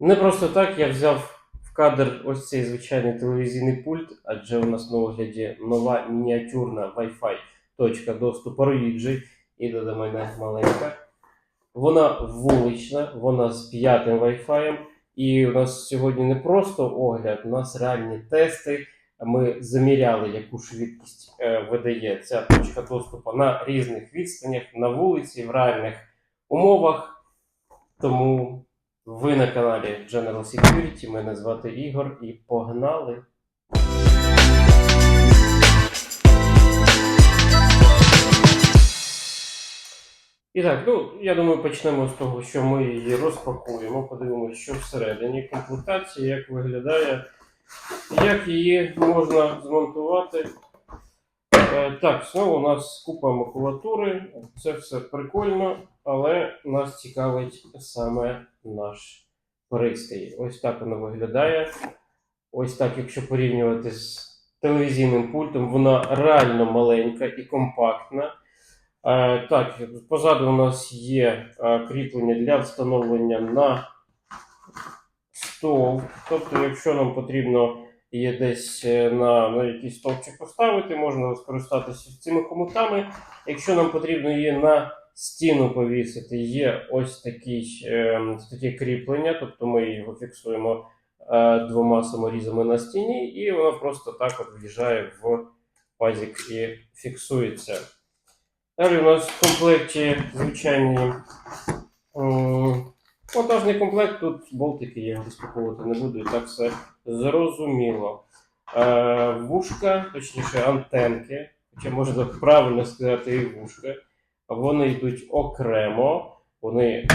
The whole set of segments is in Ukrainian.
Не просто так я взяв в кадр ось цей звичайний телевізійний пульт, адже у нас на огляді нова мініатюрна Wi-Fi точка доступу Roidji, і до мене маленька. Вона вулична, вона з п'ятим Wi-Fi. І у нас сьогодні не просто огляд, у нас реальні тести. Ми заміряли, яку швидкість е, видає ця точка доступу на різних відстанях, на вулиці, в реальних умовах. Тому ви на каналі General Security. Мене звати Ігор і погнали. І так, ну я думаю, почнемо з того, що ми її розпакуємо, подивимося, що всередині комплектації, як виглядає, як її можна змонтувати. Е, так, знову у нас купа макулатури, це все прикольно, але нас цікавить саме наш пристрій. Ось так воно виглядає. Ось так, якщо порівнювати з телевізійним пультом, вона реально маленька і компактна. Е, так, позаду у нас є е, кріплення для встановлення на стол. Тобто, якщо нам потрібно є десь е, на, на якийсь стовпчик поставити, можна скористатися цими хомутами. Якщо нам потрібно її на стіну повісити, є ось такий, е, таке кріплення, тобто ми його фіксуємо е, двома саморізами на стіні, і воно просто так от в'їжджає в пазик і фіксується. Далі у нас в комплекті звичайний м, монтажний комплект. Тут болтики я розпаковувати не буду, і так все зрозуміло. Е, вушка, точніше антенки, хоча можна правильно сказати і вушка. Вони йдуть окремо, вони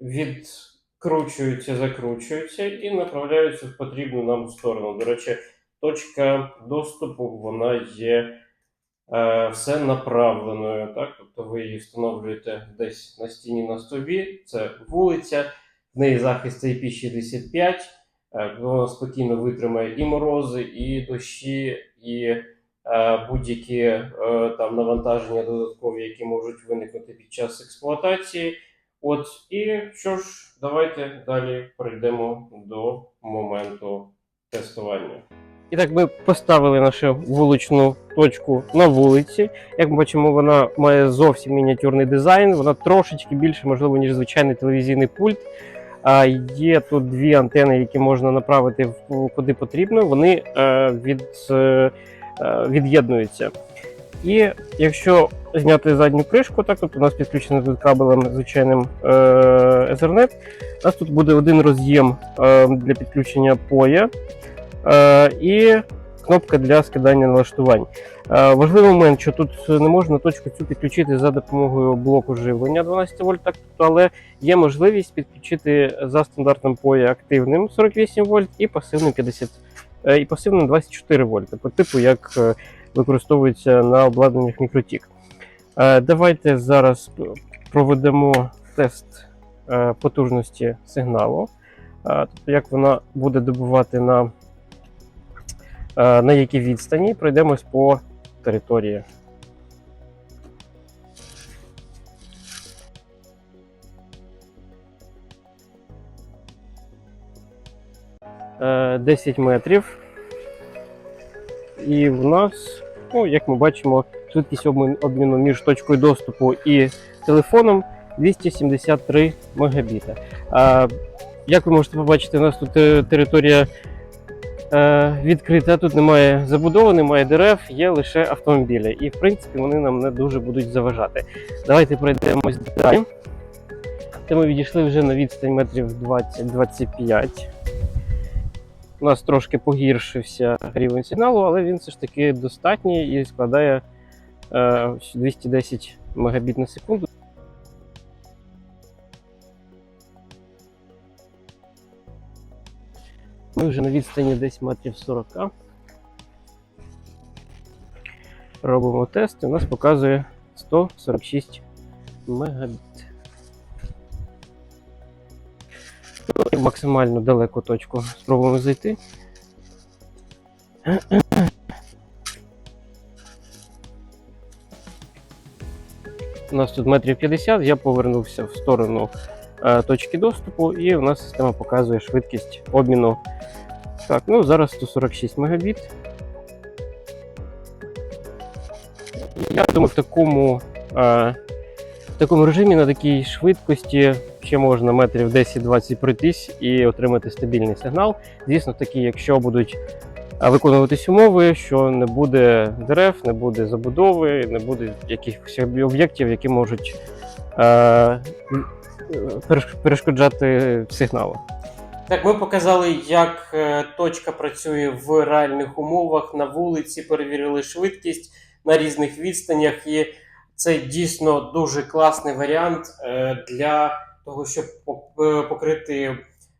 відкручуються, закручуються і направляються в потрібну нам сторону. До речі, точка доступу вона є е, все направленою. Так? Тобто ви її встановлюєте десь на стіні на стовбі, це вулиця, в неї захист IP65, е, вона спокійно витримає і морози, і дощі, і будь-які е, там навантаження додаткові, які можуть виникнути під час експлуатації. От і що ж, давайте далі перейдемо до моменту тестування. І так, ми поставили нашу вуличну точку на вулиці. Як ми бачимо, вона має зовсім мініатюрний дизайн. Вона трошечки більше, можливо, ніж звичайний телевізійний пульт. А є тут дві антени, які можна направити куди потрібно. Вони е, від, е, е, від'єднуються. І якщо зняти задню кришку, так тобто у нас підключено тут кабелем звичайним е, Ethernet, у нас тут буде один роз'єм е, для підключення поя е, і кнопка для скидання налаштувань. Е, важливий момент, що тут не можна точку цю підключити за допомогою блоку живлення 12 вольт, так, тобто, але є можливість підключити за стандартним поя активним 48 вольт і пасивним 50 е, і пасивна 24 вольти, по типу як е, використовується на обладнаннях Mikrotik. Е, Давайте зараз проведемо тест е, потужності сигналу, Е, тобто як вона буде добувати на, е, на якій відстані. Пройдемось по території. 10 метрів. І в нас, ну, як ми бачимо, швидкість обміну між точкою доступу і телефоном 273 мегабіта. Як ви можете побачити, у нас тут е, територія е, відкрита, тут немає забудови, немає дерев, є лише автомобілі. І в принципі вони нам не дуже будуть заважати. Давайте пройдемось далі. Це ми відійшли вже на відстань метрів 20-25. У нас трошки погіршився рівень сигналу, але він все ж таки достатній і складає е, 210 мегабіт на секунду. Ми вже на відстані десь метрів 40. Робимо тест, і у нас показує 146 мегабіт. Максимально далеку точку спробуємо зайти. У нас тут метрів 50, я повернувся в сторону е, точки доступу, і у нас система показує швидкість обміну. Так, ну зараз 146 Мбіт. Я думаю, в такому, е, в такому режимі на такій швидкості ще можна метрів 10-20 пройтись і отримати стабільний сигнал. Звісно, такі, якщо будуть е, виконуватись умови, що не буде дерев, не буде забудови, не буде якихось об'єктів, які можуть е, перешкоджати сигналу. Так, ми показали, як е, точка працює в реальних умовах на вулиці, перевірили швидкість на різних відстанях. І це дійсно дуже класний варіант е, для того, щоб е, покрити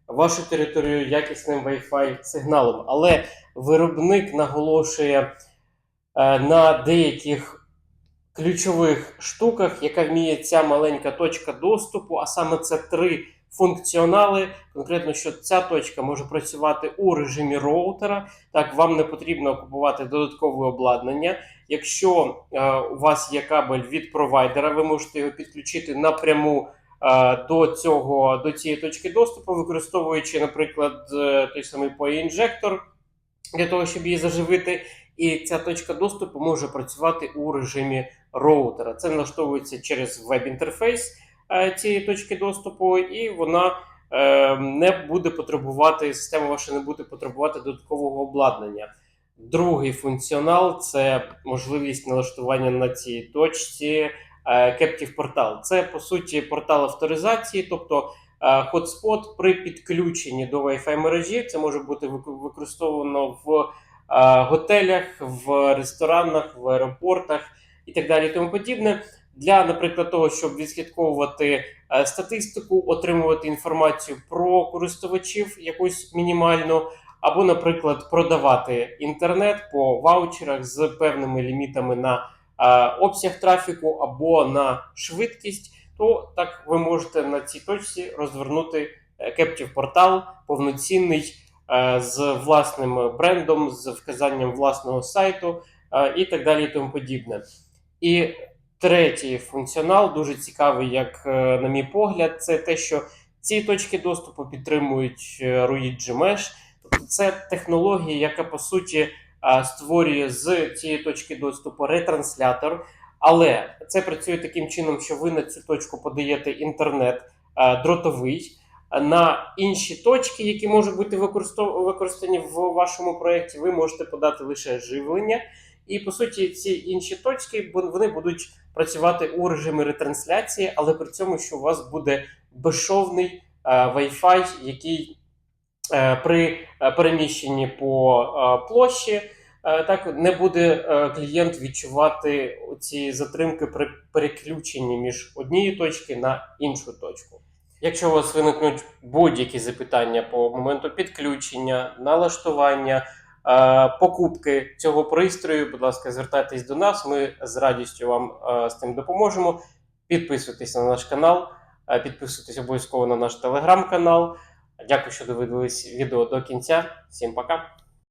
вашу територію якісним Wi-Fi сигналом. Але виробник наголошує е, на деяких ключових штуках, яка вміє ця маленька точка доступу, а саме це три функціонали. Конкретно, що ця точка може працювати у режимі роутера. Так, вам не потрібно купувати додаткове обладнання. Якщо е, у вас є кабель від провайдера, ви можете його підключити напряму до цього до цієї точки доступу, використовуючи, наприклад, е, той самий POE-інжектор для того, щоб її заживити. І ця точка доступу може працювати у режимі роутера. Це налаштовується через веб-інтерфейс е, цієї точки доступу, і вона е, не буде потребувати, система ваша не буде потребувати додаткового обладнання. Другий функціонал це можливість налаштування на цій точці е, Captive портал. Це по суті портал авторизації, тобто е, хотспот при підключенні до Wi-Fi мережі. Це може бути вик- використовано в е, готелях, в ресторанах, в аеропортах і так далі. Тому подібне. Для, наприклад, того, щоб відслідковувати е, статистику, отримувати інформацію про користувачів якусь мінімальну, або, наприклад, продавати інтернет по ваучерах з певними лімітами на обсяг трафіку або на швидкість, то так ви можете на цій точці розвернути е, Captive портал повноцінний е, з власним брендом, з вказанням власного сайту е, і так далі, і тому подібне. І третій функціонал дуже цікавий, як е, на мій погляд, це те, що ці точки доступу підтримують е, Ruigi Mesh. Тобто це технологія, яка по суті створює з цієї точки доступу ретранслятор. Але це працює таким чином, що ви на цю точку подаєте інтернет дротовий. На інші точки, які можуть бути використані в вашому проєкті, ви можете подати лише живлення. І по суті, ці інші точки вони будуть працювати у режимі ретрансляції, але при цьому, що у вас буде безшовний Wi-Fi, який при е, переміщенні по е, площі, е, так не буде е, клієнт відчувати ці затримки при переключенні між однієї точки на іншу точку. Якщо у вас виникнуть будь-які запитання по моменту підключення, налаштування, е, покупки цього пристрою, будь ласка, звертайтесь до нас. Ми з радістю вам е, з тим допоможемо. Підписуйтесь на наш канал, е, підписуйтесь обов'язково на наш телеграм-канал. Дякую, що дивились відео до кінця. Всім пока.